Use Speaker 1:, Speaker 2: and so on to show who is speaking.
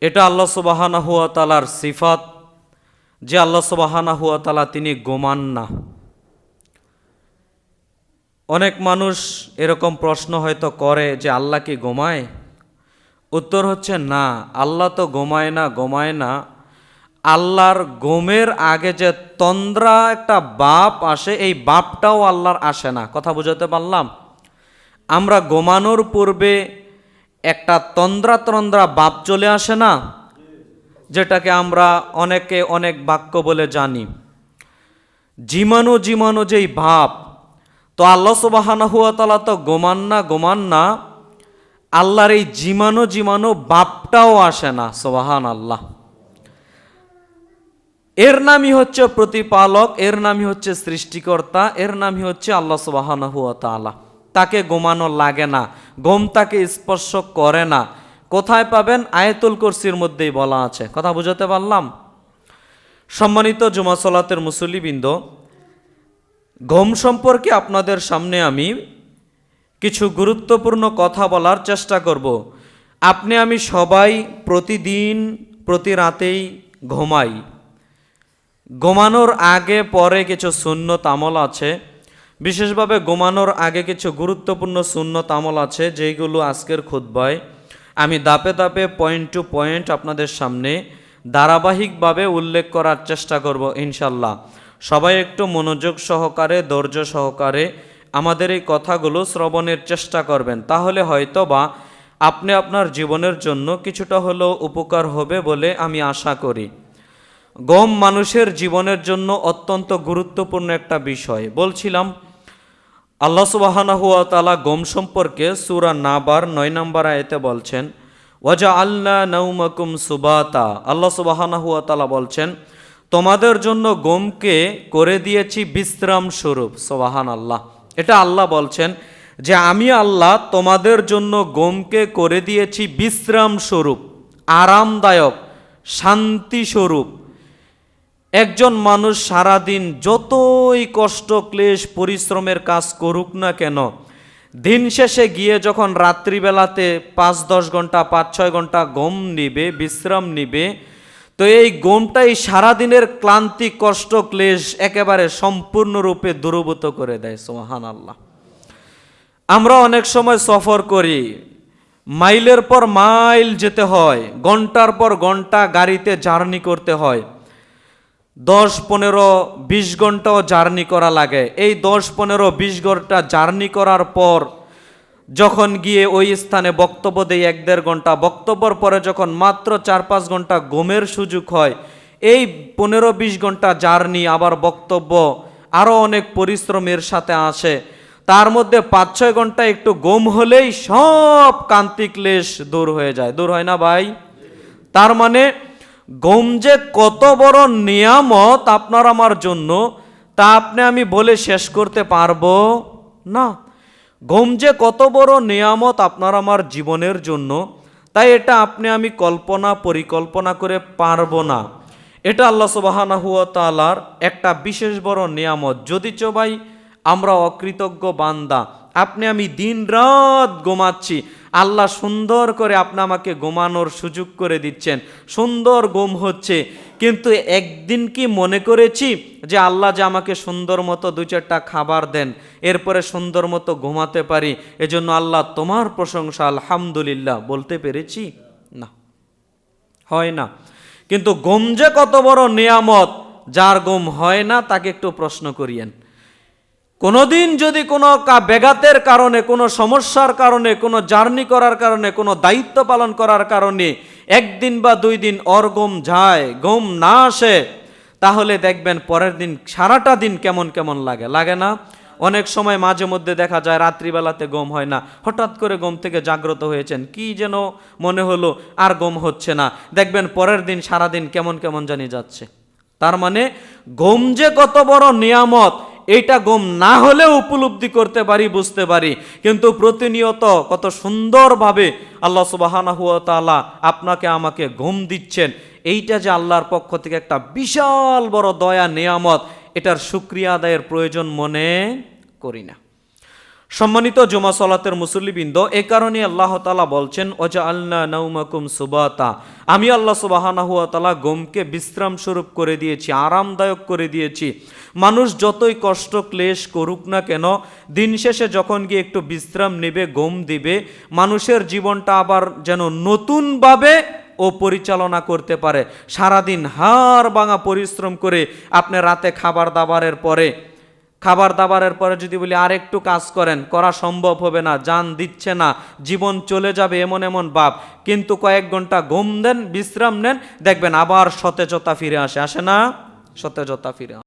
Speaker 1: এটা আল্লাহ সুবাহানা হুয়া তালার সিফাত যে আল্লাহ সুবাহানা হুয়া তালা তিনি গোমান না। অনেক মানুষ এরকম প্রশ্ন হয়তো করে যে আল্লাহ কি গোমায়? উত্তর হচ্ছে না, আল্লাহ তো গোমায় না গোমায় না। আল্লাহর গোমের আগে যে তন্দ্রা একটা বাপ আসে, এই বাপটাও আল্লাহর আসে না। কথা বুঝাতে পারলাম? আমরা গোমানোর পূর্বে একটা তন্দ্রা তন্দ্রা বাপ চলে আসে না, যেটাকে আমরা অনেকে অনেক বাক্য বলে জানি। জীবাণু জীবাণু যেই ভাব, তো আল্লাহ সুবাহানা হুয়া তালা তো গোমান না গোমান না, আল্লাহর এই জীবাণু জীবাণু বাপটাও আসে না সোবাহান আল্লাহ এর নামই হচ্ছে প্রতিপালক, এর নামই হচ্ছে সৃষ্টিকর্তা, এর নামই হচ্ছে আল্লাহ সুবাহানা হুয়া তালা তাকে গোমানো লাগে না গোম তাকে স্পর্শ করে না। কোথায় পাবেন? আয়াতুল কুরসির মধ্যেই বলা আছে। কথা বুঝাতে পারলাম? সম্মানিত জুমা সলাতের মুসল্লিবৃন্দ গম সম্পর্কে আপনাদের সামনে আমি কিছু গুরুত্বপূর্ণ কথা বলার চেষ্টা করব। আপনি, আমি সবাই প্রতিদিন, প্রতি রাতেই ঘুমাই। ঘুমানোর আগে পরে কিছু সুন্নত আমল আছে। বিশেষভাবে ঘুমানোর আগে কিছু গুরুত্বপূর্ণ সুন্নত আমল আছে, যেইগুলো আজকের খুদ্বায় আমি দাপে দাপে পয়েন্ট টু পয়েন্ট আপনাদের সামনে ধারাবাহিকভাবে উল্লেখ করার চেষ্টা করব ইনশাল্লাহ সবাই একটু মনোযোগ সহকারে, ধৈর্য সহকারে আমাদের এই কথাগুলো শ্রবণের চেষ্টা করবেন। তাহলে হয়তো বা আপনি আপনার জীবনের জন্য কিছুটা হলেও উপকার হবে বলে আমি আশা করি। গম মানুষের জীবনের জন্য অত্যন্ত গুরুত্বপূর্ণ একটা বিষয়। বলছিলাম আল্লাহ সুবাহানা হুয়া তালা গম সম্পর্কে সুরা নাবার নয় নম্বর আয়তে বলছেন ওয়াজা আল্লাহ নৌমকুম সুবাতা। আল্লাহ সুবাহানা হুয়া তালা বলছেন, তোমাদের জন্য গমকে করে দিয়েছি বিশ্রাম স্বরূপ। সোবাহান আল্লাহ এটা আল্লাহ বলছেন যে, আমি আল্লাহ তোমাদের জন্য গমকে করে দিয়েছি বিশ্রাম স্বরূপ, আরামদায়ক, শান্তি স্বরূপ। একজন মানুষ সারাদিন যতই কষ্ট, ক্লেশ, পরিশ্রমের কাজ করুক না কেন, দিন শেষে গিয়ে যখন রাত্রিবেলাতে পাঁচ, দশ ঘণ্টা, পাঁচ, ছয় ঘণ্টা গম নিবে, বিশ্রাম নিবে, তো এই গমটাই সারাদিনের ক্লান্তি, কষ্ট, ক্লেশ একেবারে সম্পূর্ণরূপে দূরভূত করে দেয় সোহান আল্লাহ আমরা অনেক সময় সফর করি, মাইলের পর মাইল যেতে হয়, ঘণ্টার পর ঘণ্টা গাড়িতে জার্নি করতে হয়। দশ পনেরো বিশ ঘন্টাও জার্নি করা লাগে। এই দশ পনেরো বিশ ঘণ্টা জার্নি করার পর যখন গিয়ে ওই স্থানে বক্তব্য দেই এক দেড় ঘণ্টা, বক্তব্যর পরে যখন মাত্র চার পাঁচ ঘণ্টা ঘুমের সুযোগ হয়, এই পনেরো বিশ ঘণ্টা জার্নি আবার বক্তব্য আরও অনেক পরিশ্রমের সাথে আসে। তার মধ্যে পাঁচ ছয় ঘণ্টা একটু গম হলেই সব কান্তি ক্লেশ দূর হয়ে যায়। দূর হয় না ভাই? তার মানে গম যে কত বড় নিয়ামত আপনার আমার জন্য, তা আপনি আমি বলে শেষ করতে পারব না। গম যে কত বড় নিয়ামত আপনার আমার জীবনের জন্য, তাই এটা আপনি আমি কল্পনা, পরিকল্পনা করে পারব না। এটা আল্লাহ সুবাহানা হুয়া তালার একটা বিশেষ বড় নিয়ামত। যদি ভাই আমরা অকৃতজ্ঞ বান্দা, আপনি আমি দিন রাত গোমাচ্ছি আল্লাহ সুন্দর করে আপনি আমাকে গোমানোর সুযোগ করে দিচ্ছেন। সুন্দর গোম হচ্ছে। কিন্তু একদিন কি মনে করেছি যে আল্লাহ যে আমাকে সুন্দর মতো দু চারটা খাবার দেন, এরপরে সুন্দর মতো ঘুমাতে পারি, এজন্য আল্লাহ তোমার প্রশংসা আলহামদুলিল্লাহ বলতে পেরেছি? না। হয় না। কিন্তু গম যে কত বড় নিয়ামত, যার গম হয় না তাকে একটু প্রশ্ন করিয়েন। কোনোদিন যদি কোনো ব্যাঘাতের কারণে, কোনো সমস্যার কারণে, কোনো জার্নি করার কারণে, কোনো দায়িত্ব পালন করার কারণে একদিন বা দুই দিন অর গম যায় গম না আসে, তাহলে দেখবেন পরের দিন সারাটা দিন কেমন কেমন লাগে। লাগে না? অনেক সময় মাঝে মধ্যে দেখা যায় রাত্রিবেলাতে গম হয় না। হঠাৎ করে গম থেকে জাগ্রত হয়েছেন। কি যেন মনে হলো, আর গম হচ্ছে না। দেখবেন পরের দিন সারা দিন কেমন কেমন জানি যাচ্ছে। তার মানে গম যে কত বড় নিয়ামত এইটা গম না হলেও উপলব্ধি করতে পারি, বুঝতে পারি। কিন্তু প্রতিনিয়ত কত সুন্দরভাবে আল্লাহ সুবাহানা হুয়া তালা আপনাকে আমাকে গম দিচ্ছেন। এইটা যে আল্লাহর পক্ষ থেকে একটা বিশাল বড় দয়া, নেয়ামত, এটার সুক্রিয়া আদায়ের প্রয়োজন মনে করি না। সম্মানিত জুমা সলাতের মুসল্লিবৃন্দ, এ কারণে আল্লাহ তালা বলছেন ওজা আল্লাহ নৌমাকুম সুবাতা। আমি আল্লাহ সুবাহানাহুয়া তালা গমকে বিশ্রাম স্বরূপ করে দিয়েছি, আরামদায়ক করে দিয়েছি। মানুষ যতই কষ্ট, ক্লেশ করুক না কেন, দিন শেষে যখন গিয়ে একটু বিশ্রাম নেবে গম দিবে, মানুষের জীবনটা আবার যেন নতুনভাবে ও পরিচালনা করতে পারে। সারাদিন হাড় ভাঙা পরিশ্রম করে আপনি রাতে খাবার দাবারের পরে খাবার দাবারের পরে যদি বলি আর একটু কাজ করেন, করা সম্ভব হবে না, যান দিচ্ছে না, জীবন চলে যাবে এমন এমন বাপ কিন্তু কয়েক ঘণ্টা ঘুম দেন, বিশ্রাম নেন, দেখবেন আবার সতেজতা ফিরে আসে আসে না সতেজতা ফিরে।